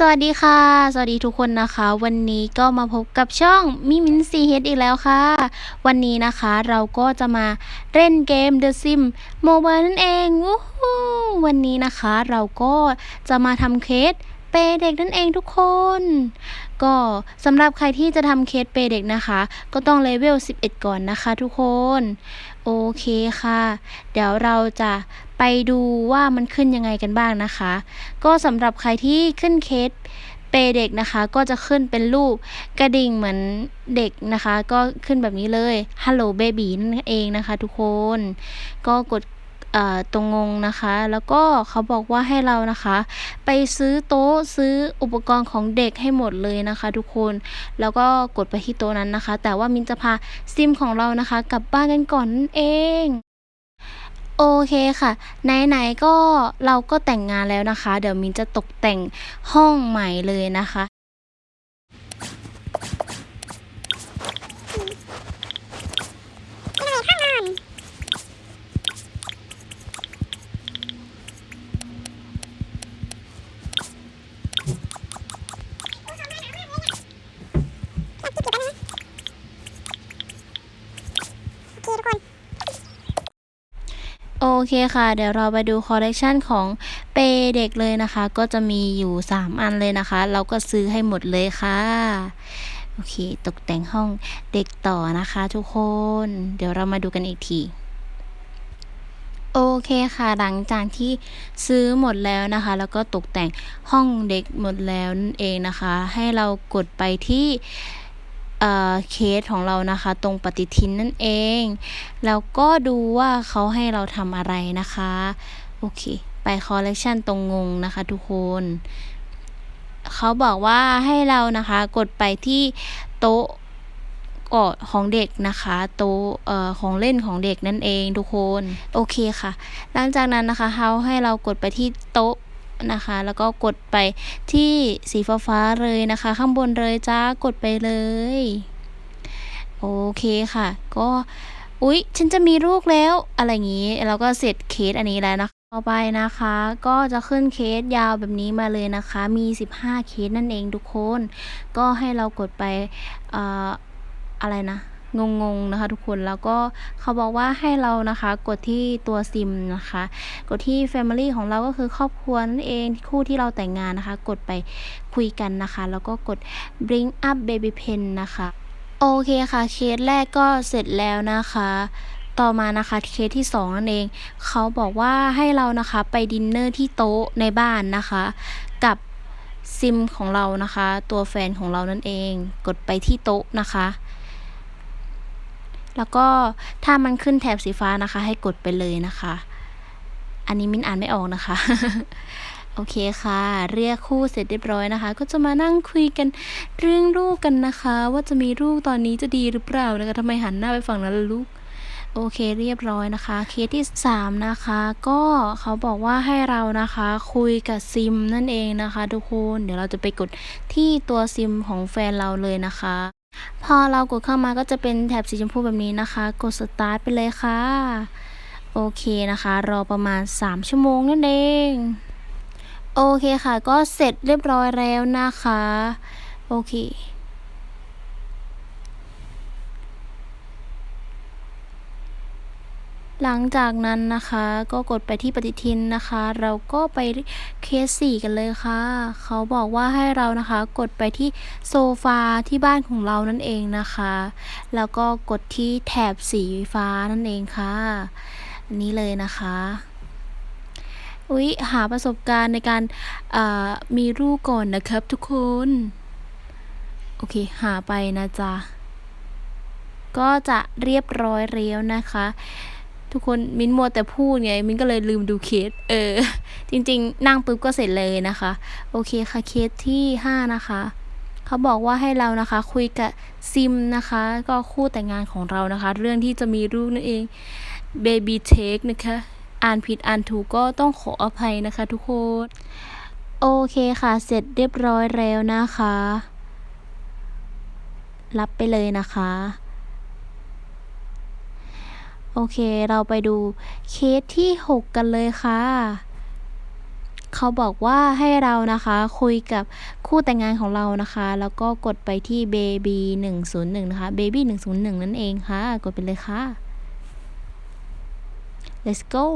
สวัสดีค่ะ สวัสดีทุกคนนะคะ วันนี้ก็มาพบกับช่องมิมินซีเฮดอีกแล้วค่ะ วันนี้นะคะเราก็จะมาเล่นเกม The Sim Mobile นั่นเองวู้ฮู้วันนี้นะคะเราก็จะมาทำเคสเปย์เด็กนั่นเองทุกคน ก็สำหรับใครที่จะทำเคสเปย์เด็กนะคะ ก็ต้องเลเวล 11 ก่อนนะคะทุกคน โอเคค่ะ เดี๋ยวเราจะ ไปดูว่ามันขึ้นยังไงกันบ้างนะคะ ก็สำหรับใครที่ขึ้นเคสเปย์เด็กนะคะ ก็จะขึ้นเป็นรูปกระดิ่งเหมือนเด็กนะคะ ก็ขึ้นแบบนี้เลย Hello Baby นั่นเองนะคะ ทุกคน ก็กดตรงงงนะคะ แล้วก็เขาบอกว่าให้เรานะคะ ไปซื้อโต๊ะซื้ออุปกรณ์ของเด็กให้หมดเลยนะคะ ทุกคน แล้วก็กดไปที่โต๊ะนั้นนะคะ แต่ว่ามินจะพาซิมของเรานะคะ กลับบ้านกันก่อนนั่นเอง โอเคค่ะ ไหนๆก็เราก็แต่งงานแล้วนะคะ เดี๋ยวมินจะตกแต่งห้องใหม่เลยนะคะ เคค่ะ เดี๋ยวเราไปดูคอลเลกชันของเปย์เด็กเลยนะคะ ก็จะมีอยู่ 3 อันเลยนะคะ เราก็ซื้อให้หมดเลยค่ะ โอเค ตกแต่งห้องเด็กต่อนะคะทุกคน เดี๋ยวเรามาดูกันอีกทีโอเคค่ะหลังจากที่ซื้อหมดแล้วนะคะ แล้วก็ตกแต่งห้องเด็กหมดแล้วนั่นเองนะคะ ให้เรากดไปที่ เคสของเรานะคะ ตรงปฏิทินนั่นเอง แล้วก็ดูว่าเขาให้เราทำอะไรนะคะ โอเค ไปคอลเลกชันตรงงงนะคะทุกคนเขาบอกว่าให้เรานะคะกดไปที่โต๊ะกอดของเด็กนะคะโต๊ะของเล่นของเด็กนั่นเองทุกคน โอเคค่ะ หลังจากนั้นนะคะเขาให้เรากดไปที่โต๊ะ นะคะ แล้วก็กดไปที่สีฟ้าๆเลยนะคะ ข้างบนเลยจ้ากดไปเลย โอเคค่ะ ก็อุ๊ย ฉันจะมีลูกแล้ว อะไรอย่างนี้ แล้วก็เสร็จเคสอันนี้แล้วนะคะต่อไปนะคะ ก็จะขึ้นเคสยาวแบบนี้มาเลยนะคะ มี 15 เคสนั่นเองทุกคน ก็ให้เรากดไปออะไรนะ งงๆนะคะทุกคนแล้วก็เขาบอกว่าให้เรานะคะกดที่ตัวซิมนะคะ กดที่ Family ของเราก็คือครอบครัวนั่นเองคู่ที่เราแต่งงานนะคะ กดไปคุยกันนะคะ แล้วก็กด bring up baby pen นะคะโอเคค่ะเคสแรกก็เสร็จแล้วนะคะต่อมานะคะเคสที่ 2 นั่นเอง เขาบอกว่าให้เรานะคะไปดินเนอร์ที่โต๊ะในบ้านนะคะ กับซิมของเรานะคะ ตัวแฟนของเรานั่นเอง กดไปที่โต๊ะนะคะ แล้วก็ถ้ามันขึ้นแถบสีฟ้านะคะ ให้กดไปเลยนะคะ อันนี้มินอ่านไม่ออกนะคะ โอเคค่ะ เรียกคู่เสร็จเรียบร้อยนะคะ ก็จะมานั่งคุยกันเรื่องลูกกันนะคะ ว่าจะมีลูกตอนนี้จะดีหรือเปล่านะคะทำไมหันหน้าไปฝั่งนั้นลูกโอเคเรียบร้อยนะคะ เคสที่ 3 นะคะ ก็เขาบอกว่าให้เรานะคะคุยกับซิมนั่นเองนะคะ ทุกคน เดี๋ยวเราจะไปกดที่ตัวซิมของแฟนเราเลยนะคะ พอเรากดเข้ามาก็จะเป็นแถบสีชมพูแบบนี้นะคะ กดสตาร์ทไปเลยค่ะ โอเคนะคะ รอประมาณ 3 ชั่วโมงนั่นเอง โอเคค่ะ ก็เสร็จเรียบร้อยแล้วนะคะ โอเค หลังจากนั้นนะคะก็กดไปที่ปฏิทินนะคะ เราก็ไปเคสสี่กันเลยค่ะ เขาบอกว่าให้เรานะคะกดไปที่โซฟาที่บ้านของเรานั่นเองนะคะ แล้วก็กดที่แถบสีฟ้านั่นเองค่ะอันนี้เลยนะคะอุ๊ยหาประสบการณ์ในการมีลูกก่อนนะครับทุกคน โอเค หาไปนะจ๊ะ ก็จะเรียบร้อยแล้วนะคะ ทุกคนมิ้นมัวแต่พูดไง มิ้นก็เลยลืมดูเคส เออ จริง ๆ นั่งปุ๊บก็เสร็จเลยนะคะ โอเคค่ะเคสที่ 5 นะคะเขาบอกว่าให้เรานะคะ คุยกับซิมนะคะ ก็คู่แต่งงานของเรานะคะ เรื่องที่จะมีลูกนั่นเอง Baby Take นะคะ อ่านผิดอ่านถูกก็ต้องขออภัยนะคะ ทุกคนโอเคค่ะ เสร็จเรียบร้อยแล้วนะคะ รับไปเลยนะคะ โอเค เราไปดูเคสที่ 6 กันเลยค่ะเขาบอกว่าให้เรานะคะคุยกับคู่แต่งงานของเรานะคะ แล้วก็กดไปที่ baby 101 นะคะ baby 101 นั่นเองค่ะ กดไปเลยค่ะ let's go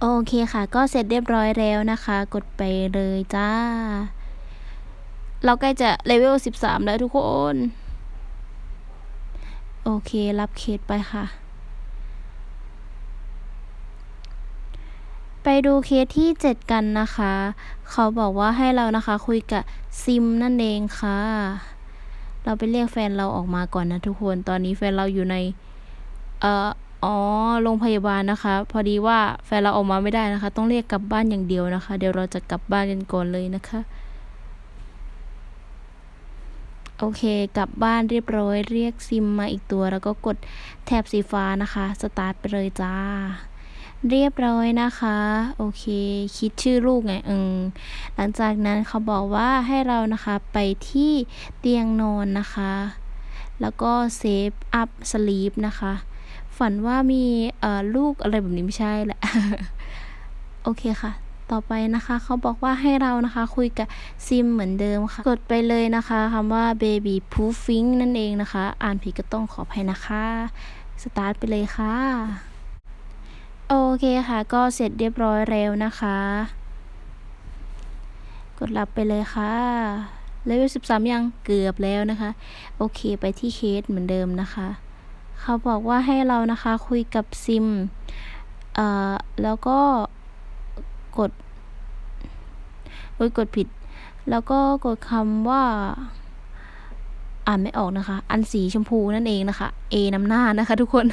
โอเคค่ะ ก็เสร็จเรียบร้อยแล้วนะคะ กดไปเลยจ้า เราใกล้จะเลเวล 13 แล้วทุกคน โอเค รับเคสไปค่ะ ไปดูเคสที่ 7 กันนะคะ เขาบอกว่าให้เรานะคะคุยกับซิมนั่นเองค่ะ เราไปเรียกแฟนเราออกมาก่อนนะทุกคน ตอนนี้แฟนเราอยู่ใน เอ่อ อ๋อ โรงพยาบาลนะคะ พอดีว่าแฟนเราออกมาไม่ได้นะคะ ต้องเรียกกลับบ้านอย่างเดียวนะคะ เดี๋ยวเราจะกลับบ้านกันก่อนเลยนะคะ โอเคกลับบ้านเรียบร้อย เรียกซิมมาอีกตัว แล้วก็กดแถบสีฟ้านะคะสตาร์ทไปเลยจ้า เรียบร้อยนะคะ โอเค คิดชื่อลูกไงเออหลังจากนั้นเขาบอกว่าให้เรานะคะไปที่เตียงนอนนะคะ แล้วก็เซฟอัพสลีปนะคะ ฝันว่ามีเออลูกอะไรแบบนี้ไม่ใช่แหละ โอเคค่ะ ต่อไปนะคะ เขาบอกว่าให้เรานะคะคุยกับซิมเหมือนเดิมค่ะ กดไปเลยนะคะคำว่า baby proofing นั่นเองนะคะ อ่านผิดก็ต้องขออภัยนะคะสตาร์ทไปเลยค่ะ โอเคค่ะ ก็เสร็จเรียบร้อยแล้วนะคะ กดรับไปเลยค่ะเลเวล13 ยังเกือบแล้วนะคะ โอเคไปที่เคสเหมือนเดิมนะคะ เขาบอกว่าให้เรานะคะคุยกับซิม เอ่อ แล้วก็ กดโอ้ยกดผิด แล้วก็กดคำว่า อ่านไม่ออกนะคะ อันสีชมพูนั่นเองนะคะ A นำหน้านะคะทุกคน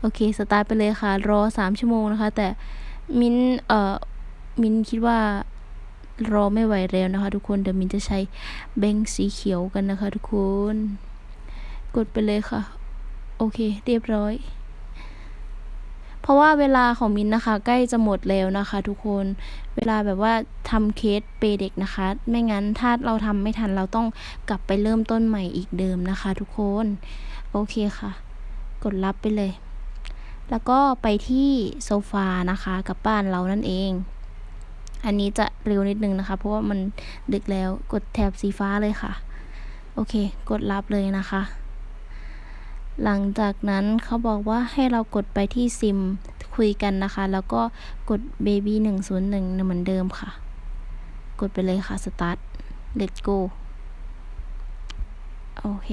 โอเค สตาร์ทไปเลยค่ะ รอสามชั่วโมงนะคะ แต่มินเอ่อ มินคิดว่ารอไม่ไหวแล้วนะคะ ทุกคน เดี๋ยวมินจะใช้แบงค์สีเขียวกันนะคะ ทุกคน กดไปเลยค่ะ โอเค เรียบร้อย ราะว่าเวลาของมินนะคะ ใกล้จะหมดแล้วนะคะ ทุกคนเวลาแบบว่าทำเคสเปย์เด็กนะคะ ไม่งั้นถ้าเราทำไม่ทันเราต้องกลับไปเริ่มต้นใหม่อีกเดิมนะคะ ทุกคนโอเคค่ะ กดรับไปเลย แล้วก็ไปที่โซฟานะคะกับบ้านเรานั่นเอง อันนี้จะเร็วนิดนึงนะคะ เพราะว่ามันดึกแล้วกดแถบสีฟ้าเลยค่ะ โอเค กดรับเลยนะคะ หลังจากนั้นเขาบอกว่าให้เรากดไปที่ซิมคุยกันนะคะ แล้วก็กด baby 101เหมือนเดิมค่ะ กดไปเลยค่ะ start let go โอเค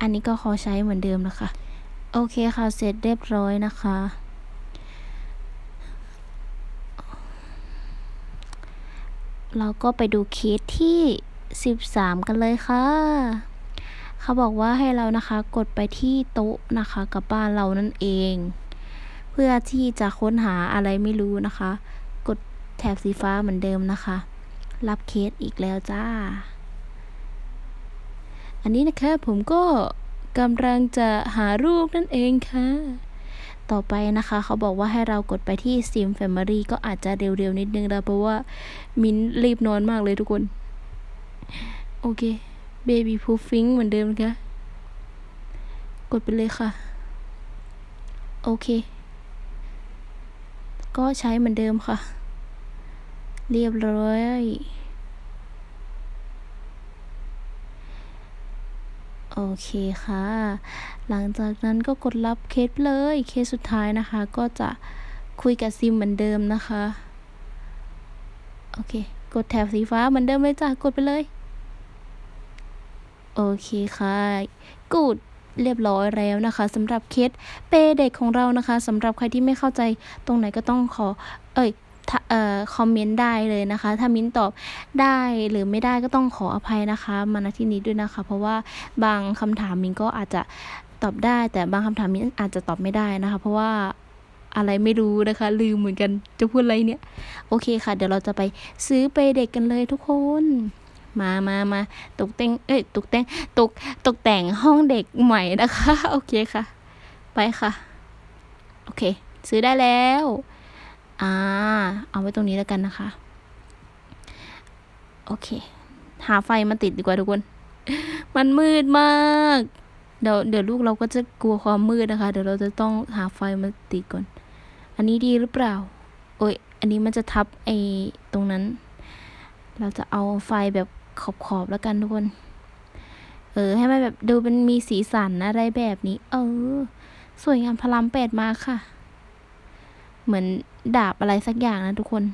อันนี้ก็ขอใช้เหมือนเดิมนะคะ โอเคค่ะ เสร็จเรียบร้อยนะคะ เราก็ไปดูเคสที่ 13 กันเลยค่ะ เขาบอกว่าให้เรานะคะกดไปที่โต๊ะนะคะ กับบ้านเรานั่นเอง เพื่อที่จะค้นหาอะไรไม่รู้นะคะ กดแถบสีฟ้าเหมือนเดิมนะคะ รับเคสอีกแล้วจ้า อันนี้นะคะผมก็กำลังจะหารูปนั่นเองค่ะ ต่อไปนะคะ เขาบอกว่าให้เรากดไปที่ Sim Family ก็อาจจะเร็วๆนิดนึงนะเพราะว่า มิ้นรีบนอนมากเลยทุกคน โอเค Baby Proofing เหมือนเดิมนะคะ กดไปเลยค่ะ โอเค ก็ใช้เหมือนเดิมค่ะ เรียบร้อย โอเคค่ะ หลังจากนั้นก็กดรับเคสเลย เคสสุดท้ายนะคะ ก็จะคุยกับซิมเหมือนเดิมนะคะ โอเค กดแถบสีฟ้าเหมือนเดิมเลยจ้ะ กดไปเลย โอเคค่ะกูดเรียบร้อยแล้วนะคะสำหรับเคสเปย์เด็กของเรานะคะสำหรับใครที่ไม่เข้าใจตรงไหนก็ต้องขอ เอ้ยเอ่อคอมเมนต์ได้เลยนะคะ ถ้ามิ้นตอบได้หรือไม่ได้ก็ต้องขออภัยนะคะมาณที่นี้ด้วยนะคะ เพราะว่าบางคำถามมิ้นก็อาจจะตอบได้ แต่บางคำถามมิ้นอาจจะตอบไม่ได้นะคะ เพราะว่าอะไรไม่รู้นะคะ ลืมเหมือนกันจะพูดอะไรเนี่ย โอเคค่ะ เดี๋ยวเราจะไปซื้อเปย์เด็กกันเลยทุกคน มามามาตกแต่งเอ้ยตกแต่งตกตกแต่งห้องเด็กใหม่นะคะ โอเคค่ะ ไปค่ะ โอเค ซื้อได้แล้ว อ่า เอาไว้ตรงนี้แล้วกันนะคะ โอเค หาไฟมาติดดีกว่าทุกคน มันมืดมาก เดี๋ยวเดี๋ยวลูกเราก็จะกลัวความมืดนะคะ เดี๋ยวเราจะต้องหาไฟมาติดก่อน อันนี้ดีหรือเปล่า โอ้ย อันนี้มันจะทับไอ้ตรงนั้นเราจะเอาไฟแบบ ขอบๆแล้วกันทุกคน เออ ให้มันแบบดูเป็นมีสีสันอะไรแบบนี้ เออ สวยงามพลามแปดมาค่ะ เหมือนดาบอะไรสักอย่างนะทุกคน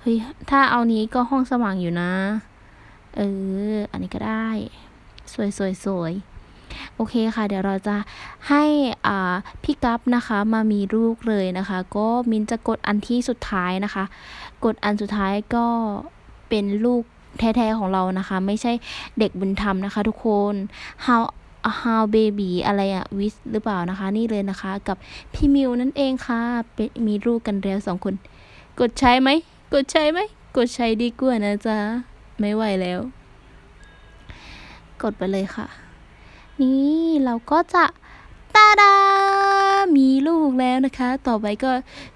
เฮ้ย ถ้าเอานี้ก็ห้องสว่างอยู่นะ เออ อันนี้ก็ได้ สวยสวยสวยโอเคค่ะ เดี๋ยวเราจะให้อ่าพี่กัฟนะคะมามีลูกเลยนะคะ ก็มินจะกดอันที่สุดท้ายนะคะ กดอันสุดท้ายก็เป็นลูก แท้ๆของเรานะคะ ไม่ใช่เด็กบุญธรรมนะคะ ทุกคน how how baby อะไรอะวิสหรือเปล่านะคะ นี่เลยนะคะ กับพี่มิวนั่นเองค่ะเป็นมีลูกกันแล้วสองคน กดใช้ไหม กดใช้ไหม กดใช้ดีกว่านะจ๊ะ ไม่ไหวแล้ว กดไปเลยค่ะ นี่เราก็จะตาดา มีลูกแล้วนะคะ ต่อไปก็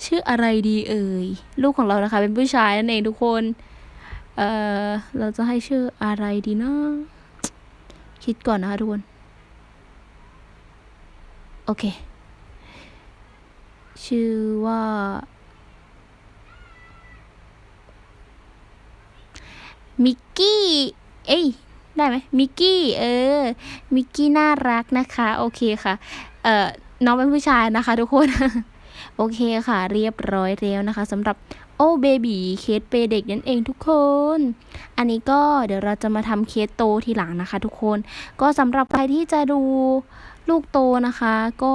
ชื่ออะไรดีเอ่ย ลูกของเรานะคะ เป็นผู้ชายนั่นเองทุกคน เอ่อเราจะให้ชื่ออะไรดีเนาะคิดก่อนนะคะทุกคน โอเค ชื่อว่า มิกกี้ เอ้ย ได้ไหมมิกกี้ เออ มิกกี้น่ารักนะคะ โอเคค่ะ เอ่อ น้องเป็นผู้ชายนะคะทุกคน โอเคค่ะ เรียบร้อยแล้วนะคะสำหรับ โอ้เบบีเคสเปย์เด็กนั่นเองทุกคน อันนี้ก็เดี๋ยวเราจะมาทำเคสโตทีหลังนะคะทุกคน ก็สำหรับใครที่จะดูลูกโตนะคะ ก็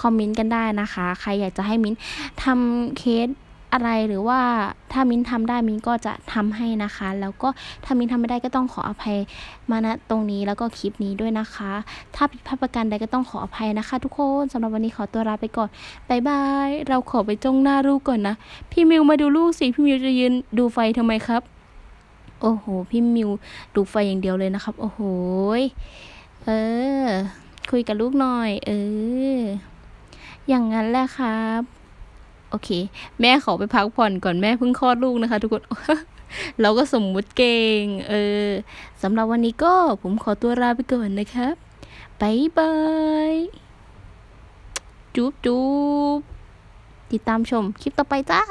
คอมเมนต์กันได้นะคะ ใครอยากจะให้มิ้นทำเคส อะไรหรือว่าถ้ามิ้นทำได้มิ้นก็จะทำให้นะคะ แล้วก็ถ้ามิ้นทำไม่ได้ก็ต้องขออภัยมาณตรงนี้แล้วก็คลิปนี้ด้วยนะคะ ถ้าผิดพลาดประการใดก็ต้องขออภัยนะคะ ทุกคนสำหรับวันนี้ขอตัวลาไปก่อนบายบายเราขอไปจ้องหน้าลูกก่อนนะ พี่มิวมาดูลูกสิพี่มิวจะยืนดูไฟทำไมครับ โอ้โห พี่มิวดูไฟอย่างเดียวเลยนะครับ โอ้โหเออ คุยกับลูกหน่อย เออ อย่างนั้นแหละครับ เค แม่ขอไปพักผ่อนก่อนแม่เพิ่งคลอดลูกนะคะ ทุกคนเราก็สมมุติเก่ง เออสำหรับวันนี้ก็ผมขอตัวลาไปก่อนนะครับบายบาย จุ๊บจุ๊บติดตามชมคลิปต่อไปจ้า